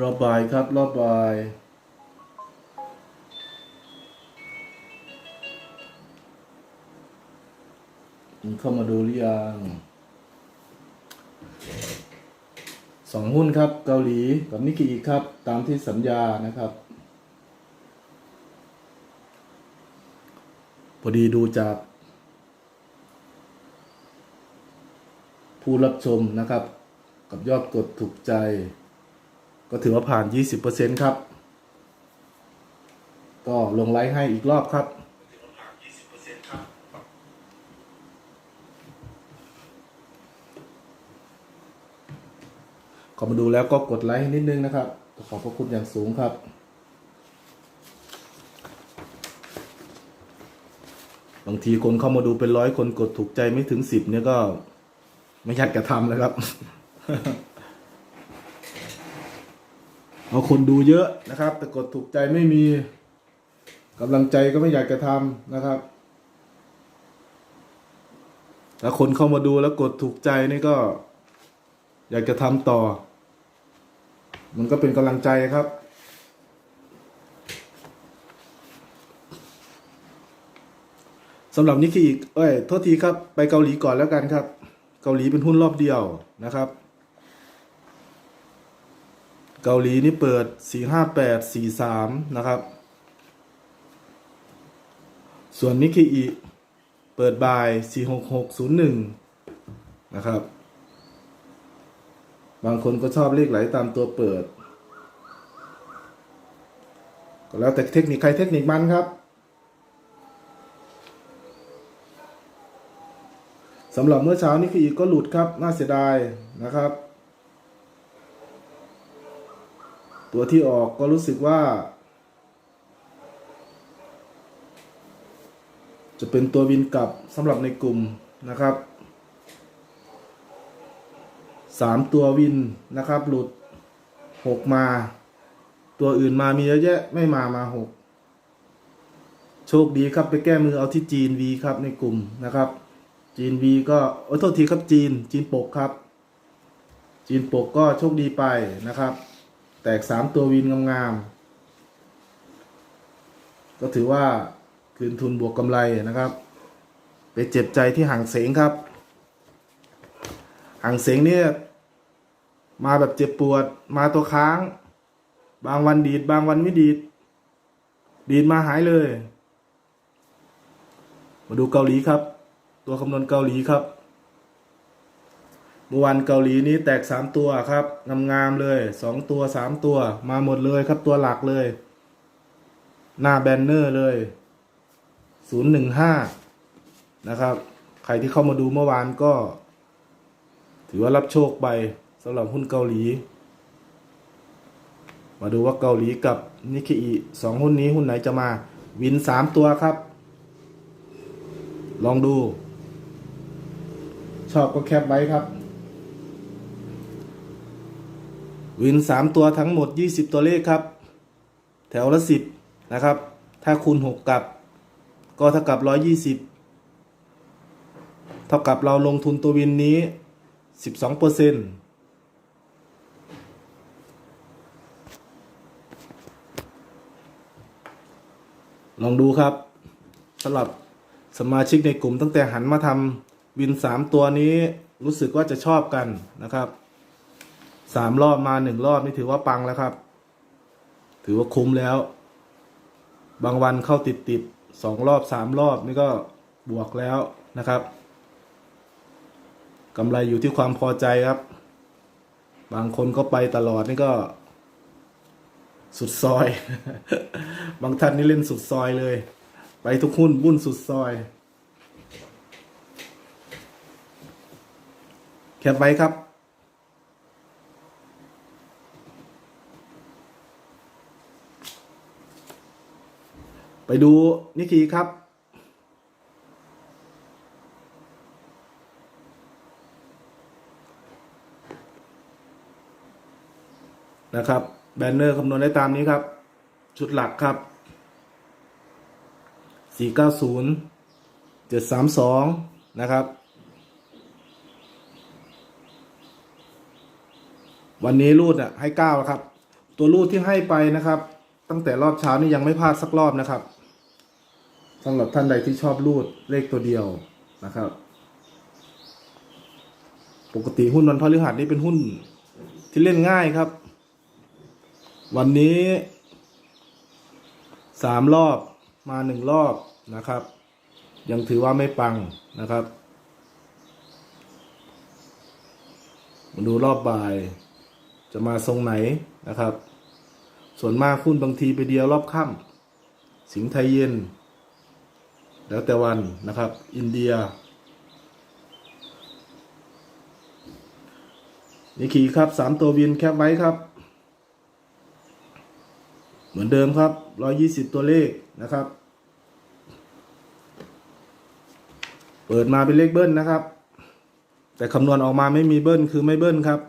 รอบบ่ายครับ รอบบ่ายเข้ามาดูหรือยังสองหุ้นครับ เกาหลีกับนิกกอีครับ ตามที่สัญญานะครับ พอดีดูจาก ผู้รับชมนะครับ กับยอดกดถูกใจ ก็ถือว่าผ่าน 20%ครับ ก็ลงไลค์ให้อีกรอบครับขอมาดูแล้วก็กดไลค์ให้นิดนึงนะครับ ขอบพระคุณอย่างสูงครับบางทีคนเข้ามาดูเป็นร้อยคนกดถูกใจไม่ถึงสิบเนี่ยก็ ไม่อยากจะทำเลยครับ เอาคนดูเยอะนะครับ แต่กดถูกใจไม่มีกำลังใจก็ไม่อยากจะทำนะครับถ้าคนเข้ามาดูแล้วกดถูกใจนี่ก็ อยากจะทำต่อ มันก็เป็นกำลังใจครับ สำหรับนิกกี้เอ้ย โทษทีครับ ไปเกาหลีก่อนแล้วกันครับ เกาหลีเป็นหุ้นรอบเดียวนะครับ เกาหลีนี่เปิด 458 43 นะครับ ส่วนนิกิอีเปิดบ่าย 46601 นะครับ บางคนก็ชอบเลขไหลตามตัวเปิด ก็แล้วแต่เทคนิคใครเทคนิคมันครับสำหรับเมื่อเช้านี่คืออีกก็หลุดครับ น่าเสียดายนะครับ ตัวที่ออกก็รู้สึกว่า จะเป็นตัววินกลับสำหรับในกลุ่มนะครับสามตัววินนะครับ หลุดหกมา ตัวอื่นมามีเยอะแยะไม่มามาหกโชคดีครับไปแก้มือเอาที่จีนวีครับในกลุ่มนะครับ จีนวีก็โอ้โทษทีครับจีน จีนปกครับ จีนปกก็โชคดีไปนะครับ แตกสามตัววินงามๆ ก็ถือว่าคืนทุนบวกกำไรนะครับ ไปเจ็บใจที่ห่างเสงครับ ห่างเสงเนี่ยมาแบบเจ็บปวดมาตัวค้าง บางวันดีด บางวันไม่ดีด ดีดมาหายเลย มาดูเกาหลีครับ ตัวคำนวณเกาหลีครับ เมื่อวานเกาหลีนี้แตกสามตัวครับงามๆเลยสองตัวสามตัว มาหมดเลยครับตัวหลักเลย หน้าแบนเนอร์เลยศูนย์หนึ่งห้านะครับ ใครที่เข้ามาดูเมื่อวานก็ ถือว่ารับโชคไปสำหรับหุ้นเกาหลี มาดูว่าเกาหลีกับนิกเกอีสองหุ้นนี้หุ้นไหนจะมา วินสามตัวครับ ลองดู ชอบก็แคปไว้ครับ วินสามตัวทั้งหมดยี่สิบตัวเลขครับ แถวละสิบนะครับ ถ้าคูณหกกับ ก็เท่ากับร้อยยี่สิบเท่ากับเราลงทุนตัววินนี้สิบสองเปอร์เซ็นต์ลองดูครับสำหรับสมาชิกในกลุ่มตั้งแต่หันมาทำวินสามตัวนี้รู้สึกว่าจะชอบกันนะครับ สามรอบมาหนึ่งรอบนี่ถือว่าปังแล้วครับ ถือว่าคุ้มแล้ว บางวันเข้าติดติดสองรอบสามรอบนี่ก็บวกแล้วนะครับกำไรอยู่ที่ความพอใจครับ บางคนก็ไปตลอดนี่ก็ สุดซอย บางท่านนี่เล่นสุดซอยเลย ไปทุกหุ้นบุ้นสุดซอยแคปไว้ครับ ไปดูนิกกีครับ นะครับ แบนเนอร์คำนวณได้ตามนี้ครับ ชุดหลักครับ 490 732 นะครับ วันนี้รูดอะให้9แล้วครับ ตัวรูดที่ให้ไปนะครับ ตั้งแต่รอบเช้านี่ยังไม่พลาดสักรอบนะครับ สำหรับท่านใดที่ชอบรูดเลขตัวเดียวนะครับ ปกติหุ้นวันพฤหัสนี่เป็นหุ้นที่เล่นง่ายครับ วันนี้สามรอบมาหนึ่งรอบนะครับ ยังถือว่าไม่ปังนะครับมาดูรอบบ่าย จะมาทรงไหนนะครับ ส่วนมากหุ้นบางทีไปเดียวรอบค่ำสิงไทยเย็น แล้วแต่วันนะครับ อินเดียนี่ขี่ครับสามตัววินแคปไว้ครับ เหมือนเดิมครับร้อยี่สิบตัวเลขนะครับ เปิดมาเป็นเลขเบิ้ลนะครับ แต่คำนวณออกมาไม่มีเบิ้ลคือไม่เบิ้ลครับ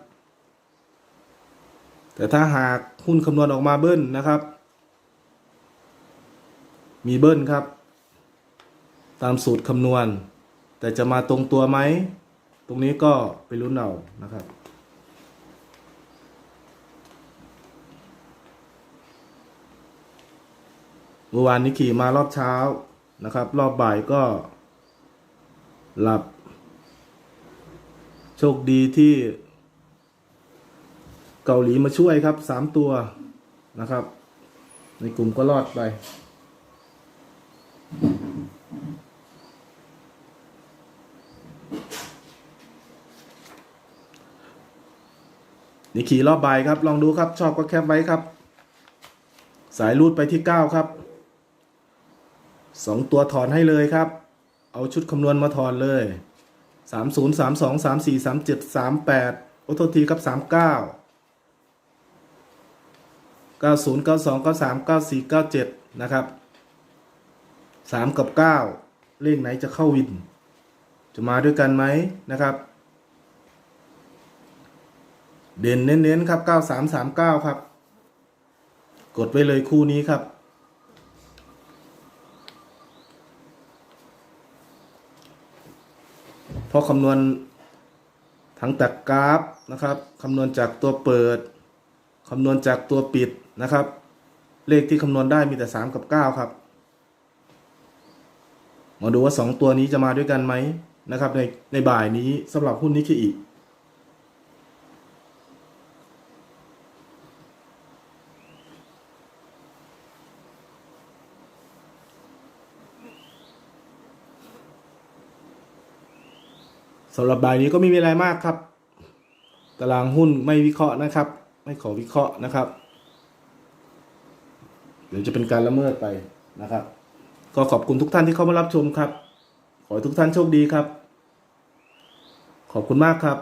แต่ถ้าหากหุ้นคำนวณออกมาเบิ้ลนะครับ มีเบิ้ลครับ ตามสูตรคำนวณ แต่จะมาตรงตัวไหม ตรงนี้ก็ไปลุ้นเอานะครับ เมื่อวานนี้ขี่มารอบเช้านะครับ รอบบ่ายก็ หลับ โชคดีที่ เกาหลีมาช่วยครับสามตัวนะครับ ในกลุ่มก็รอดไป นี่ขี่รอบใบครับ ลองดูครับ ชอบก็แคปไว้ครับ สายรูดไปที่เก้าครับสองตัวถอนให้เลยครับ เอาชุดคำนวณมาถอนเลยสามศูนย์สามสองสามสี่สามเจ็ดสามแปดโอ้โทษทีครับสามเก้าเก้าศูนย์เก้าสองเก้าสามเก้าสี่เก้าเจ็ดนะครับสามกับเก้าเลขไหนจะเข้าวิน จะมาด้วยกันไหมนะครับ เด่นเน้นๆครับเก้าสามสามเก้าครับ กดไว้เลยคู่นี้ครับเพราะคำนวณทั้งจากกราฟนะครับคำนวณจากตัวเปิดคำนวณจากตัวปิดนะครับ เลขที่คำนวณได้มีแต่ 3 กับ 9 ครับ มาดูว่า 2 ตัวนี้จะมาด้วยกันไหมนะครับ ในในบ่ายนี้สำหรับหุ้นนิเคอี สำหรับบ่ายนี้ก็ไม่มีอะไรมากครับ ตารางหุ้นไม่วิเคราะห์นะครับ ไม่ขอวิเคราะห์นะครับ เดี๋ยวจะเป็นการละเมิดไปนะครับ ก็ขอบคุณทุกท่านที่เข้ามารับชมครับ ขอให้ทุกท่านโชคดีครับ ขอบคุณมากครับ